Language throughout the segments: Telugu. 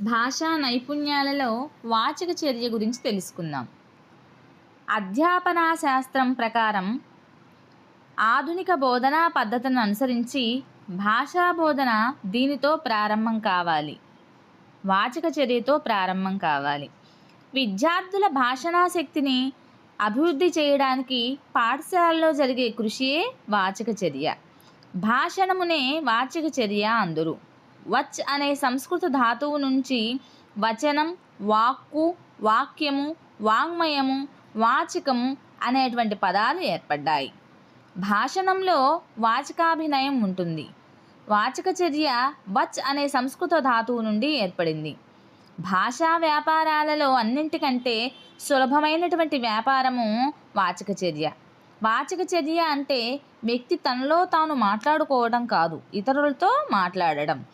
భాషా నైపుణ్యాలలో వాచక చర్య గురించి తెలుసుకుందాం. అధ్యాపనా శాస్త్రం ప్రకారం ఆధునిక బోధనా పద్ధతులను అనుసరించి భాషా బోధన దీనితో ప్రారంభం కావాలి. వాచక చర్యతో ప్రారంభం కావాలి. విద్యార్థుల భాషణా శక్తిని అభివృద్ధి చేయడానికి పాఠశాలలో జరిగే కృషియే వాచక చర్య. భాషణమునే వాచక చర్య అందరు. వచ్ అనే సంస్కృత ధాతువు నుంచి వచనం వాక్కు వాక్యము వాంగ్మయము వాచకము అనేటువంటి పదాలు ఏర్పడ్డాయి. భాషణంలో వాచకాభినయం ఉంటుంది. వాచక చర్య వచ్ అనే సంస్కృత ధాతువు నుండి ఏర్పడింది. భాషా వ్యాపారాలలో అన్నింటికంటే సులభమైనటువంటి వ్యాపారము వాచక చర్య. వాచక చర్య అంటే వ్యక్తి తనలో తాను మాట్లాడుకోవడం కాదు ఇతరులతో మాట్లాడడం.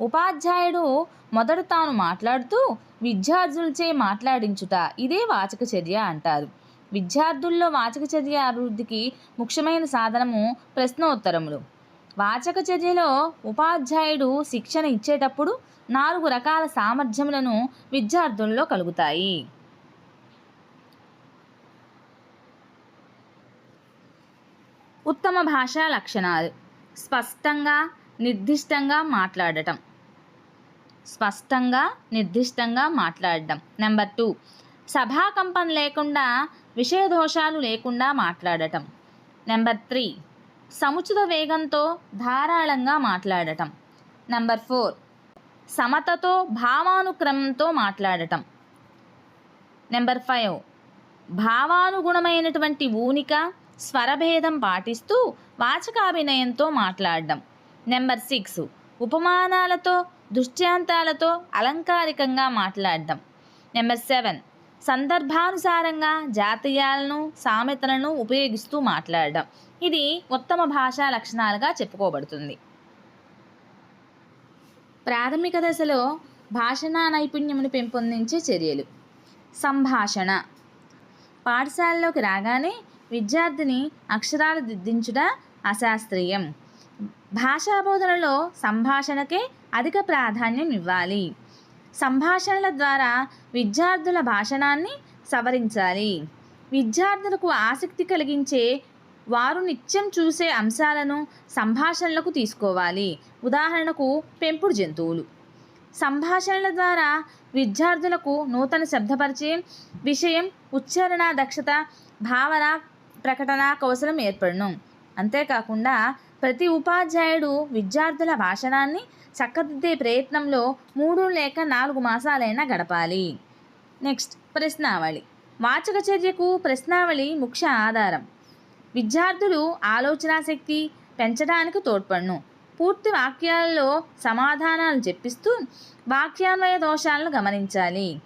ఉపాధ్యాయుడు మొదట తాను మాట్లాడుతూ విద్యార్థులచే మాట్లాడించుట ఇదే వాచక చర్య అంటారు. విద్యార్థుల్లో వాచక చర్య అభివృద్ధికి ముఖ్యమైన సాధనము ప్రశ్నోత్తరములు. వాచక చర్యలో ఉపాధ్యాయుడు శిక్షణ ఇచ్చేటప్పుడు నాలుగు రకాల సామర్థ్యములను విద్యార్థుల్లో కలుగుతాయి. ఉత్తమ భాషా లక్షణాలు. స్పష్టంగా నిర్దిష్టంగా మాట్లాడటం. స్పష్టంగా నిర్దిష్టంగా మాట్లాడడం. నెంబర్ టూ సభాకంపం లేకుండా విషయ దోషాలు లేకుండా మాట్లాడటం. నెంబర్ త్రీ సముచిత వేగంతో ధారాళంగా మాట్లాడటం. నెంబర్ ఫోర్ సమతతో భావానుక్రమంతో మాట్లాడటం. నెంబర్ ఫైవ్ భావానుగుణమైనటువంటి ఊనిక స్వరభేదం పాటిస్తూ వాచకాభినయంతో మాట్లాడడం. నెంబర్ సిక్స్ ఉపమానాలతో దృష్టాంతాలతో అలంకారికంగా మాట్లాడడం నెంబర్ సెవెన్. సందర్భానుసారంగా జాతీయాలను సామెతలను ఉపయోగిస్తూ మాట్లాడడం. ఇది ఉత్తమ భాషా లక్షణాలుగా చెప్పుకోబడుతుంది. ప్రాథమిక దశలో భాషణా నైపుణ్యమును పెంపొందించే చర్యలు. సంభాషణ. పాఠశాలలోకి రాగానే విద్యార్థిని అక్షరాలు దిద్దించుట అశాస్త్రీయం. భాషా బోధనలో సంభాషణకే అధిక ప్రాధాన్యం ఇవ్వాలి. సంభాషణల ద్వారా విద్యార్థుల భాషణాన్ని సవరించాలి. విద్యార్థులకు ఆసక్తి కలిగించే వారు నిత్యం చూసే అంశాలను సంభాషణలకు తీసుకోవాలి. ఉదాహరణకు పెంపుడు జంతువులు. సంభాషణల ద్వారా విద్యార్థులకు నూతన శబ్దపరిచయం విషయం ఉచ్చారణ దక్షత భావన ప్రకటన కౌశలం ఏర్పడను అంతేకాకుండా ప్రతి ఉపాధ్యాయుడు విద్యార్థుల భాషణాన్ని చక్కదిద్దే ప్రయత్నంలో మూడు లేక నాలుగు మాసాలైనా గడపాలి. నెక్స్ట్ ప్రశ్నావళి. వాచక చర్యకు ప్రశ్నావళి ముఖ్య ఆధారం. విద్యార్థులు ఆలోచనా శక్తి పెంచడానికి తోడ్పడును. పూర్తి వాక్యాలలో సమాధానాలు చెప్పిస్తూ వాక్యాన్వయ దోషాలను గమనించాలి.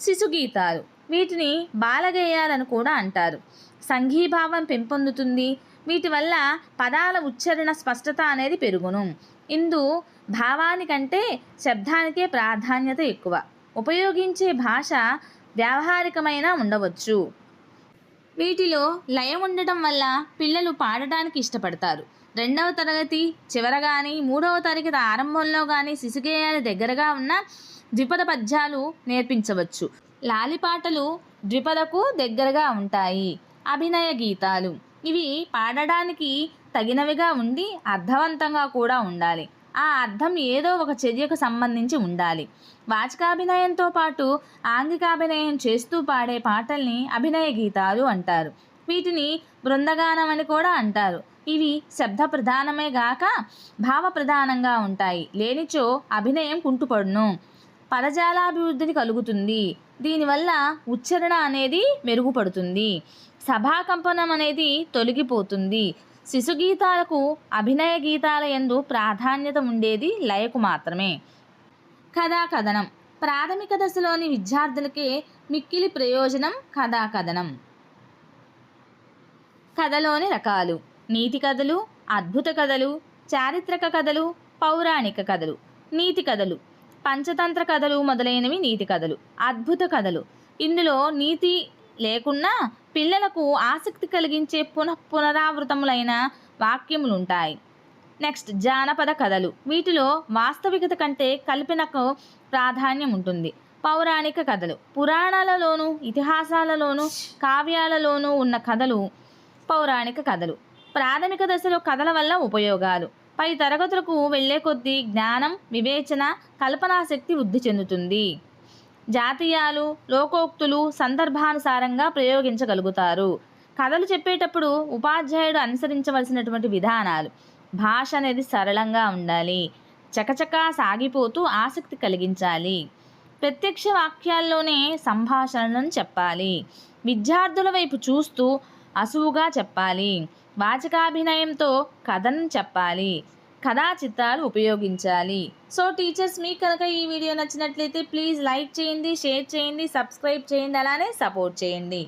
శిశుగీతాలు వీటిని బాలగేయాలని కూడా అంటారు. సంఘీభావం పెంపొందుతుంది. వీటి వల్ల పదాల ఉచ్చారణ స్పష్టత అనేది పెరుగును. ఇందు భావానికంటే శబ్దానికే ప్రాధాన్యత ఎక్కువ. ఉపయోగించే భాష వ్యావహారికమైన ఉండవచ్చు. వీటిలో లయం ఉండటం వల్ల పిల్లలు పాడటానికి ఇష్టపడతారు. రెండవ తరగతి చివర కానీ మూడవ తరగతి ఆరంభంలో కానీ శిశుగేయాల దగ్గరగా ఉన్న ద్విపద పద్యాలు నేర్పించవచ్చు. లాలిపాటలు ద్విపదకు దగ్గరగా ఉంటాయి. అభినయ గీతాలు. ఇవి పాడడానికి తగినవిగా ఉండి అర్థవంతంగా కూడా ఉండాలి. ఆ అర్థం ఏదో ఒక చర్యకు సంబంధించి ఉండాలి. వాచకాభినయంతో పాటు ఆంగికాభినయం చేస్తూ పాడే పాటల్ని అభినయ గీతాలు అంటారు. వీటిని బృందగానం అని కూడా అంటారు. ఇవి శబ్ద ప్రధానమే గాక భావ ప్రధానంగా ఉంటాయి. లేనిచో అభినయం కుంటుపడును. పదజాలాభివృద్ధిని కలుగుతుంది. దీనివల్ల ఉచ్చారణ అనేది మెరుగుపడుతుంది. సభాకంపనం అనేది తొలగిపోతుంది. శిశుగీతాలకు అభినయ గీతాల ఎందు ప్రాధాన్యత ఉండేది లయకు మాత్రమే. కథా కథనం. ప్రాథమిక దశలోని విద్యార్థులకే మిక్కిలి ప్రయోజనం కథా కథనం. కథలోని రకాలు. నీతి కథలు అద్భుత కథలు చారిత్రక కథలు పౌరాణిక కథలు. నీతి కథలు. పంచతంత్ర కథలు మొదలైనవి నీతి కథలు అద్భుత కథలు. ఇందులో నీతి లేకున్నా పిల్లలకు ఆసక్తి కలిగించే పునః పునరావృతములైన వాక్యములుంటాయి. నెక్స్ట్ జానపద కథలు. వీటిలో వాస్తవికత కంటే కల్పనకు ప్రాధాన్యం ఉంటుంది పౌరాణిక కథలు. పురాణాలలోనూ ఇతిహాసాలలోనూ కావ్యాలలోనూ ఉన్న కథలు పౌరాణిక కథలు. ప్రాథమిక దశలో కథల వల్ల ఉపయోగాలు. పై తరగతులకు వెళ్ళే కొద్దీ జ్ఞానం వివేచన కల్పనాశక్తి వృద్ధి చెందుతుంది. జాతీయాలు లోకోక్తులు సందర్భానుసారంగా ప్రయోగించగలుగుతారు. కథలు చెప్పేటప్పుడు ఉపాధ్యాయుడు అనుసరించవలసినటువంటి విధానాలు. భాష అనేది సరళంగా ఉండాలి. చకచకా సాగిపోతూ ఆసక్తి కలిగించాలి. ప్రత్యక్ష వాక్యాల్లోనే సంభాషణను చెప్పాలి. విద్యార్థుల వైపు చూస్తూ అసువుగా చెప్పాలి. వాచకాభినయంతో కథను చెప్పాలి కథా చిత్రాలు ఉపయోగించాలి. సో టీచర్స్ మీకు కనుక ఈ వీడియో నచ్చినట్లయితే ప్లీజ్ లైక్ చేయండి షేర్ చేయండి సబ్స్క్రైబ్ చేయండి అలానే సపోర్ట్ చేయండి.